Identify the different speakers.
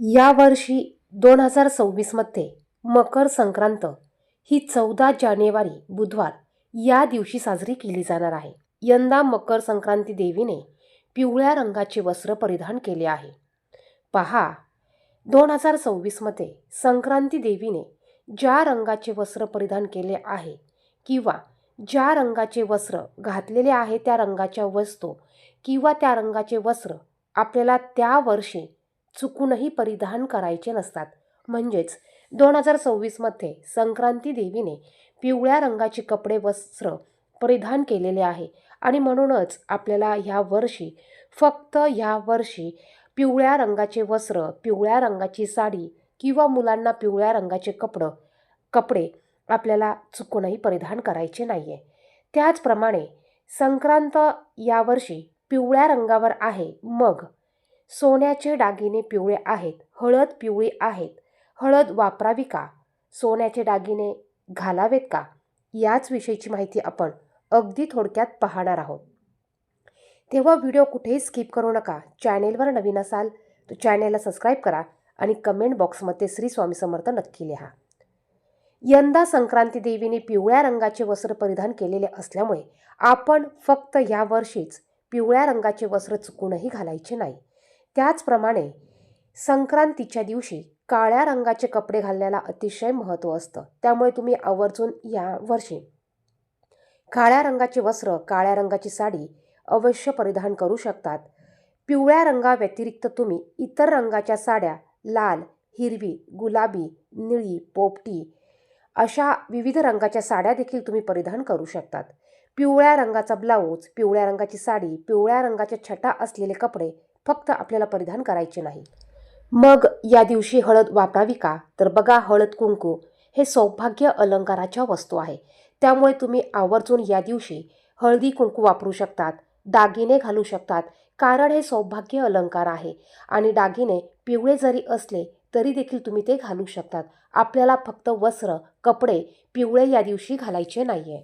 Speaker 1: यावर्षी दोन हजार सव्वीसमध्ये मकर संक्रांत ही चौदा जानेवारी बुधवार या दिवशी साजरी केली जाणार आहे. यंदा मकर संक्रांती देवीने पिवळ्या रंगाचे वस्त्र परिधान केले आहे. पहा दोन हजार सव्वीसमध्ये संक्रांती देवीने ज्या रंगाचे वस्त्र परिधान केले आहे किंवा ज्या रंगाचे वस्त्र घातलेले आहे त्या रंगाच्या वस्तू किंवा त्या रंगाचे वस्त्र आपल्याला त्या वर्षी चुकूनही परिधान करायचे नसतात. म्हणजेच दोन हजार सव्वीसमध्ये संक्रांती देवीने पिवळ्या रंगाचे कपडे वस्त्र परिधान केलेले आहे आणि म्हणूनच आपल्याला ह्या वर्षी फक्त ह्या वर्षी पिवळ्या रंगाचे वस्त्र पिवळ्या रंगाची साडी किंवा मुलांना पिवळ्या रंगाचे कपडं कपडे आपल्याला चुकूनही परिधान करायचे नाही आहे त्याचप्रमाणे संक्रांत यावर्षी पिवळ्या रंगावर आहे मग सोन्याचे दागिने पिवळे आहेत. हळद पिवळी आहेत. हळद वापरावी का? सोन्याचे दागिने घालावेत का? याच विषयीची माहिती आपण अगदी थोडक्यात पाहणार आहोत. तेव्हा व्हिडिओ कुठेही स्किप करू नका. चॅनेलवर नवीन असाल तर चॅनेलला सबस्क्राईब करा आणि कमेंट बॉक्समध्ये श्री स्वामी समर्थ नक्की लिहा. यंदा संक्रांती देवीने पिवळ्या रंगाचे वस्त्र परिधान केलेले असल्यामुळे आपण फक्त या वर्षीच पिवळ्या रंगाचे वस्त्र चुकूनही घालायचे नाही. त्याचप्रमाणे संक्रांतीच्या दिवशी काळ्या रंगाचे कपडे घालण्याला अतिशय महत्त्व असतं. त्यामुळे तुम्ही आवर्जून या वर्षी काळ्या रंगाचे वस्त्र काळ्या रंगाची साडी अवश्य परिधान करू शकतात. पिवळ्या रंगाव्यतिरिक्त तुम्ही इतर रंगाच्या साड्या लाल हिरवी गुलाबी निळी पोपटी अशा विविध रंगाच्या साड्या देखील तुम्ही परिधान करू शकतात. पिवळ्या रंगाचा ब्लाऊज पिवळ्या रंगाची साडी पिवळ्या रंगाच्या छटा असलेले कपडे फक्त आपल्याला परिधान करायचे नाही. मग या दिवशी हळद वापरावी का? तर बघा हळद कुंकू हे सौभाग्य अलंकाराच्या वस्तू आहे. त्यामुळे तुम्ही आवर्जून या दिवशी हळदी कुंकू वापरू शकतात दागिने घालू शकतात. कारण हे सौभाग्य अलंकार आहे आणि दागिने पिवळे जरी असले तरी देखील तुम्ही ते घालू शकतात. आपल्याला फक्त वस्त्र कपडे पिवळे या दिवशी घालायचे नाही आहे